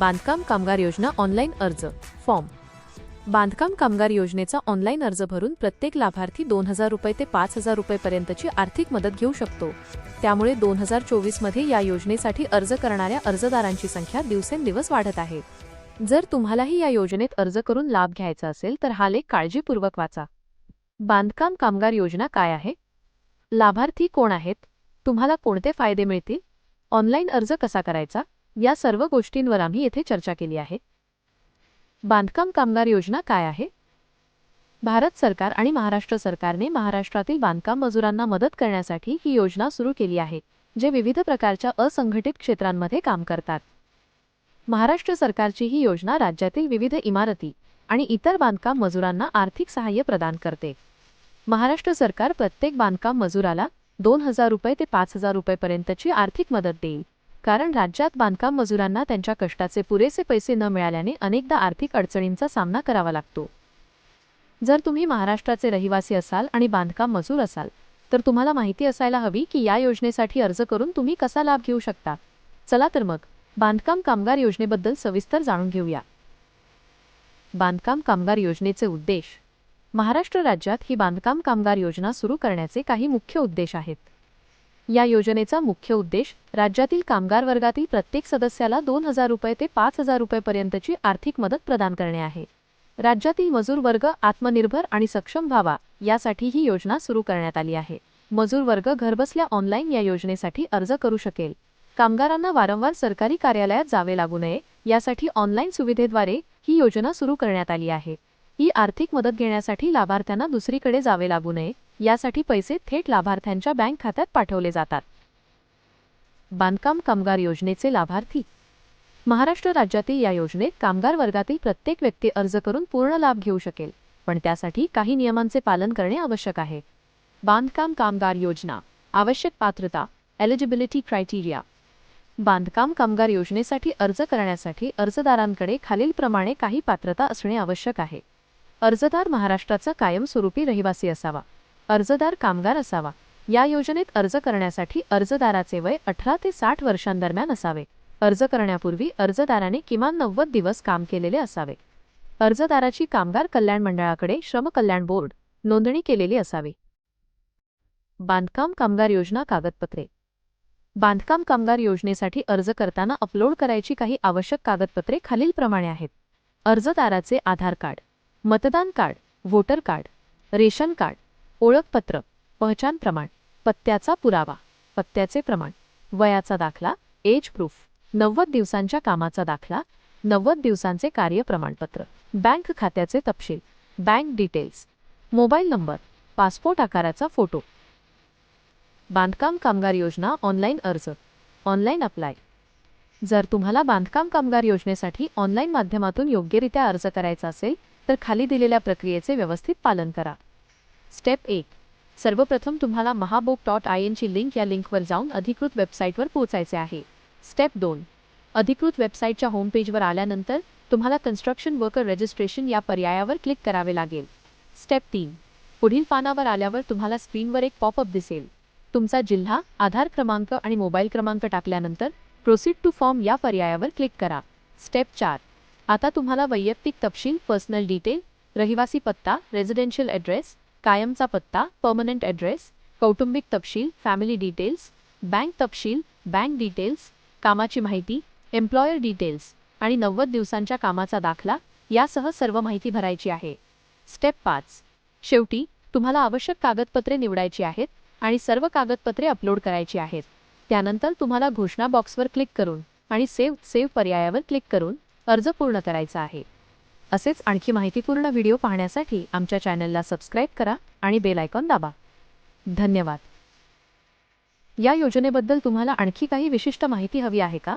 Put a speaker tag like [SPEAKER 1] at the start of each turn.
[SPEAKER 1] बांधकाम कामगार योजना ऑनलाईन अर्ज फॉर्म. बांधकाम कामगार योजनेचा ऑनलाईन अर्ज भरून प्रत्येक लाभार्थी दोन हजार रुपये ते पाच हजार रुपयेपर्यंतची आर्थिक मदत घेऊ शकतो. त्यामुळे दोन हजार चोवीसमध्ये या योजनेसाठी अर्ज करणाऱ्या अर्जदारांची संख्या दिवसेंदिवस वाढत आहे. जर तुम्हालाही या योजनेत अर्ज करून लाभ घ्यायचा असेल तर हा लेख काळजीपूर्वक वाचा. बांधकाम कामगार योजना काय आहे? लाभार्थी कोण आहेत? तुम्हाला कोणते फायदे मिळतील? ऑनलाईन अर्ज कसा करायचा? या सर्व गोष्टींवर आम्ही येथे चर्चा केली आहे. बांधकाम कामगार योजना काय आहे? भारत सरकार आणि महाराष्ट्र सरकारने महाराष्ट्रातील बांधकाम मजुरांना मदत करण्यासाठी ही योजना सुरू केली आहे जे विविध प्रकारच्या असंघटित क्षेत्रांमध्ये काम करतात. महाराष्ट्र सरकारची ही योजना राज्यातील विविध इमारती आणि इतर बांधकाम मजुरांना आर्थिक सहाय्य प्रदान करते. महाराष्ट्र सरकार प्रत्येक बांधकाम मजुराला दोन हजार रुपये ते पाच हजार रुपयेपर्यंतची आर्थिक मदत देईल. कारण राज्यात बांधकाम मजुरांना त्यांच्या कष्टाचे पुरेसे पैसे न मिळाल्याने अनेकदा आर्थिक अडचणींचा सामना करावा लागतो. जर तुम्ही महाराष्ट्राचे रहिवासी असाल आणि बांधकाम मजूर असाल तर तुम्हाला माहिती असायला हवी की या योजनेसाठी अर्ज करून तुम्ही कसा लाभ घेऊ शकता. चला तर मग बांधकाम कामगार योजनेबद्दल सविस्तर जाणून घेऊया. बांधकाम कामगार योजनेचे उद्देश. महाराष्ट्र राज्यात ही बांधकाम कामगार योजना सुरू करण्याचे काही मुख्य उद्देश आहेत. या योजनेचा मुख्य उद्देश राज्यातील कामगार वर्गातील प्रत्येक सदस्याला दोन हजार रुपये ते पाच हजार रुपयेपर्यंतची आर्थिक मदत प्रदान करणे आहे. राज्यातील मजूर वर्ग आत्मनिर्भर आणि सक्षम व्हावा यासाठी ही योजना सुरू करण्यात आली आहे. मजूर वर्ग घरबसल्या ऑनलाईन या योजनेसाठी अर्ज करू शकेल. कामगारांना वारंवार सरकारी कार्यालयात जावे लागू नये यासाठी ऑनलाईन सुविधेद्वारे ही योजना सुरू करण्यात आली आहे. ही आर्थिक मदत घेण्यासाठी लाभार्थ्यांना दुसरीकडे जावे लागू नये यासाठी पैसे थेट लाभार्थ्यांच्या बँक खात्यात पाठवले जातात. बांधकाम कामगार योजनेचे लाभार्थी. महाराष्ट्र राज्यातील या योजनेत कामगार वर्गातील प्रत्येक व्यक्ती अर्ज करून पूर्ण लाभ घेऊ शकेल पण त्यासाठी काही नियमांचे पालन करणे आवश्यक आहे. बांधकाम कामगार योजना. आवश्यक पात्रता. एलिजिबिलिटी क्रायटेरिया बांधकाम कामगार योजनेसाठी अर्ज करण्यासाठी अर्जदारांकडे खालीलप्रमाणे काही पात्रता असणे आवश्यक आहे. अर्जदार महाराष्ट्राचा कायमस्वरूपी रहिवासी असावा. अर्जदार कामगार असावा. या योजनेत अर्ज करण्यासाठी अर्जदाराचे वय अठरा ते साठ वर्षांदरम्यान असावे. अर्ज करण्यापूर्वी अर्जदाराने किमान नव्वद दिवस काम केलेले असावे. अर्जदाराची कामगार कल्याण मंडळाकडे श्रम कल्याण बोर्ड नोंदणी केलेली असावी. बांधकाम कामगार योजना कागदपत्रे. बांधकाम कामगार योजनेसाठी अर्ज करताना अपलोड करायची काही आवश्यक कागदपत्रे खालीलप्रमाणे आहेत. अर्जदाराचे आधार कार्ड मतदान card voter card ration card ओळखपत्र पहचान प्रमाण पत्त्याचा पुरावा पत्त्याचे प्रमाण वयाचा दाखला एज प्रूफ नव्वद दिवसांच्या कामाचा दाखला नव्वद दिवसांचे कार्य प्रमाणपत्र बँक खात्याचे तपशील bank details mobile number passport आकाराचा फोटो. बांधकाम कामगार योजना ऑनलाईन अर्ज ऑनलाईन अप्लाय. जर तुम्हाला बांधकाम कामगार योजनेसाठी ऑनलाईन माध्यमातून योग्यरित्या अर्ज करायचा असेल तर खाली दिलेल्या प्रक्रियेचे व्यवस्थित पालन करा. स्टेप एक. सर्वप्रथम तुम्हाला महाबोक डॉट आय एनची लिंक या लिंकवर जाऊन अधिकृत वेबसाईटवर पोहोचायचे आहे. स्टेप दोन. अधिकृत वेबसाईटच्या होमपेजवर आल्यानंतर तुम्हाला कन्स्ट्रक्शन वर्कर रजिस्ट्रेशन या पर्यायावर क्लिक करावे लागेल. स्टेप तीन. पुढील पानावर आल्यावर तुम्हाला स्क्रीनवर एक पॉपअप दिसेल. तुमचा जिल्हा आधार क्रमांक आणि मोबाईल क्रमांक टाकल्यानंतर प्रोसीड टू फॉर्म या पर्यायावर क्लिक करा. स्टेप चार. आता तुम्हाला वैयक्तिक तपशील पर्सनल डिटेल रहिवासी पत्ता रेझिडेन्शियल ॲड्रेस कायमचा पत्ता पर्मनंट ॲड्रेस कौटुंबिक तपशील फॅमिली डिटेल्स बँक तपशील बँक डिटेल्स कामाची माहिती एम्प्लॉयर डिटेल्स आणि नव्वद दिवसांच्या कामाचा दाखला यासह सर्व माहिती भरायची आहे. स्टेप पाच. शेवटी तुम्हाला आवश्यक कागदपत्रे निवडायची आहेत आणि सर्व कागदपत्रे अपलोड करायची आहेत. त्यानंतर तुम्हाला घोषणा बॉक्सवर क्लिक करून आणि सेव्ह सेव्ह पर्यायावर क्लिक करून अर्ज पूर्ण करायचा आहे. असेच आणखी माहितीपूर्ण व्हिडिओ पाहण्यासाठी आमच्या चॅनलला सबस्क्राईब करा आणि बेल आयकॉन दाबा. धन्यवाद. या योजनेबद्दल तुम्हाला आणखी काही विशिष्ट माहिती हवी आहे का?